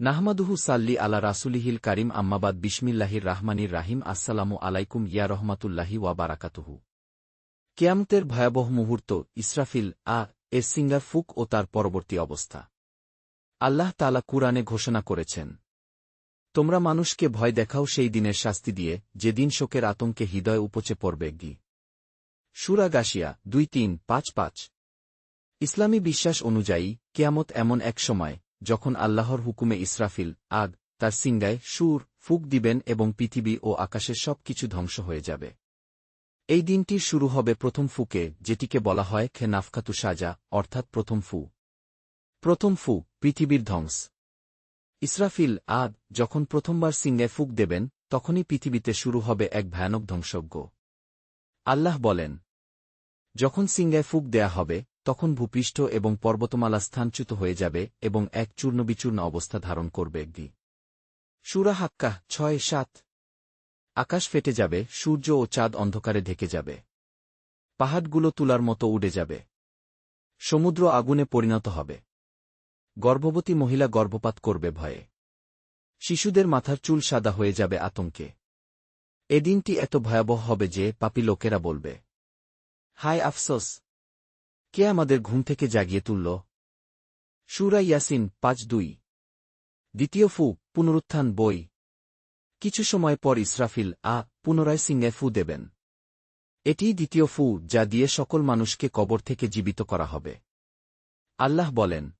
নাহমাদুহু সাল্লি আলা রাসুলিহিল কারিম আম্মাবাদ বিসমিল্লাহির রাহমানির রাহিম, আসসালামু আলাইকুম, ইয়া রহমাতুল্লাহি ওয়া বারাকাতুহু। কেয়ামতের ভয়াবহ মুহূর্ত, ইসরাফিল, আ, এর সিঙ্গার ফুক ও তার পরবর্তী অবস্থা। আল্লাহ তালা কুরআনে ঘোষণা করেছেন, তোমরা মানুষকে ভয় দেখাও সেই দিনের শাস্তি দিয়ে যেদিন শোকের আতঙ্কে হৃদয় উপচে পড়বে গি সুরা গাশিয়া, দুই তিন, পাঁচ পাঁচ। ইসলামী বিশ্বাস অনুযায়ী, কেয়ামত এমন এক সময় যখন আল্লাহর হুকুমে ইসরাফিল, আগ, তার সিঙ্গায় সুর, ফুক দিবেন এবং পৃথিবী ও আকাশের সব কিছু ধ্বংস হয়ে যাবে। এই দিনটির শুরু হবে প্রথম ফুকে, যেটিকে বলা হয় খে নাফকাতু সাজা, অর্থাৎ প্রথম ফু। প্রথম ফু, পৃথিবীর ধ্বংস। ইসরাফিল আদ যখন প্রথমবার সিঙ্গায় ফুক দেবেন, তখনই পৃথিবীতে শুরু হবে এক ভয়ানক ধ্বংসজ্ঞ। আল্লাহ বলেন, যখন সিঙ্গায় ফুক দেয়া হবে তখন ভূপৃষ্ঠ এবং পর্বতমালা স্থানচ্যুত হয়ে যাবে এবং এক চূর্ণবিচূর্ণ অবস্থা ধারণ করবে একদি সুরা হাক্কা ছয় সাত। আকাশ ফেটে যাবে, সূর্য ও চাঁদ অন্ধকারে ঢেকে যাবে। পাহাড়গুলো তুলার মতো উড়ে যাবে। সমুদ্র আগুনে পরিণত হবে। গর্ভবতী মহিলা গর্ভপাত করবে ভয়ে। শিশুদের মাথার চুল সাদা হয়ে যাবে আতঙ্কে। এদিনটি এত ভয়াবহ হবে যে পাপি লোকেরা বলবে, হায় আফসোস কে আমাদের ঘুম থেকে জাগিয়ে তুলল? সুরা ইয়াসিন পাঁচ দুই। দ্বিতীয় ফু, পুনরুত্থান বই। কিছু সময় পর ইসরাফিল আ, পুনরায় সিংহে ফু দেবেন। এটিই দ্বিতীয় ফু, যা দিয়ে সকল মানুষকে কবর থেকে জীবিত করা হবে। আল্লাহ বলেন,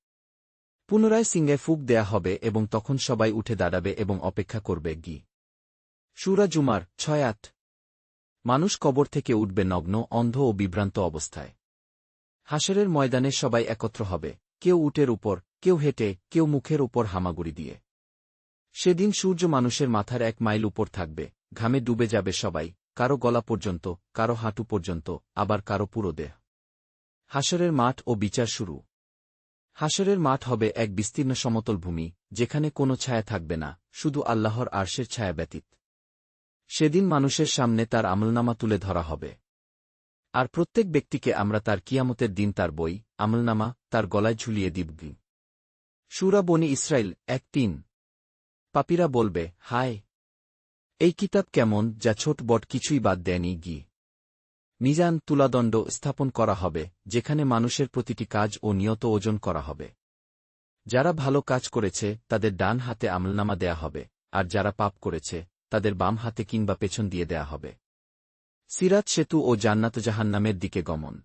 পুনরায় সিংহে ফুক দেয়া হবে এবং তখন সবাই উঠে দাঁড়াবে এবং অপেক্ষা করবে গি। সুরা জুমার ছয় আট। মানুষ কবর থেকে উঠবে নগ্ন, অন্ধ ও বিভ্রান্ত অবস্থায়। হাসরের ময়দানে সবাই একত্র হবে, কেউ উটের উপর, কেউ হেঁটে, কেউ মুখের উপর হামাগুড়ি দিয়ে। সেদিন সূর্য মানুষের মাথার এক মাইল উপর থাকবে, ঘামে ডুবে যাবে সবাই, কারও গলা পর্যন্ত, কারও হাঁটু পর্যন্ত, আবার কারও পুরো দেহ। হাসরের মাঠ ও বিচার শুরু। হাসরের মাঠ হবে এক বিস্তীর্ণ সমতল ভূমি, যেখানে কোনো ছায়া থাকবে না, শুধু আল্লাহর আর্শের ছায়া ব্যতীত। সেদিন মানুষের সামনে তার আমলনামা তুলে ধরা হবে। আর প্রত্যেক ব্যক্তিকে আমরা তার কিয়ামতের দিন তার বই, আমলনামা, তার গলায় ঝুলিয়ে দিবগি সুরা বনি ইসরায়েল এক তিন। পাপীরা বলবে, হায়! এই কিতাব কেমন যা ছোট বট কিছুই বাদ দেয়নি গি। নিজান তুলাদণ্ড স্থাপন করা হবে, যেখানে মানুষের প্রতিটি কাজ ও নিয়ত ওজন করা হবে। যারা ভালো কাজ করেছে, তাদের ডান হাতে আমলনামা দেয়া হবে, আর যারা পাপ করেছে, তাদের বাম হাতে কিংবা পেছন দিয়ে দেয়া হবে। সিরাত সেতু ও জান্নাত জাহান্নামের দিকে গমন।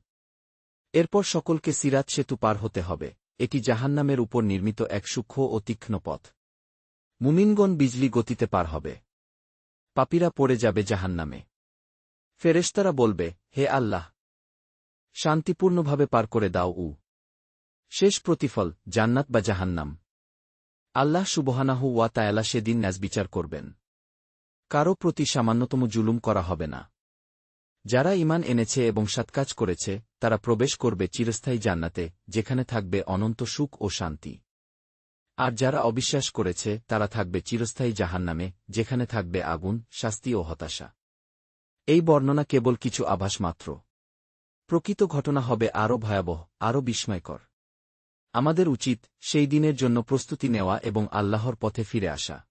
এরপর সকলকে সিরাত সেতু পার হতে হবে, এটি জাহান্নামের উপর নির্মিত এক সূক্ষ্ম ও তীক্ষ্ণ পথ। মুমিনগণ বিজলি গতিতে পার হবে। পাপীরা পড়ে যাবে জাহান্নামে। ফেরেশতারা বলবে, হে আল্লাহ, শান্তিপূর্ণভাবে পার করে দাও উ। শেষ প্রতিফল, জান্নাত বা জাহান্নাম। আল্লাহ সুবহানাহু ওয়া তায়ালা সেদিন ন্যাজ বিচার করবেন। কারও প্রতি সামান্যতম জুলুম করা হবে না। যারা ইমান এনেছে এবং সৎকাজ করেছে, তারা প্রবেশ করবে চিরস্থায়ী জান্নাতে, যেখানে থাকবে অনন্ত সুখ ও শান্তি। আর যারা অবিশ্বাস করেছে, তারা থাকবে চিরস্থায়ী জাহান্নামে, যেখানে থাকবে আগুন, শাস্তি ও হতাশা। এই বর্ণনা কেবল কিছু আভাস মাত্র। প্রকৃত ঘটনা হবে আরও ভয়াবহ, আরও বিস্ময়কর। আমাদের উচিত সেই দিনের জন্য প্রস্তুতি নেওয়া এবং আল্লাহর পথে ফিরে আসা।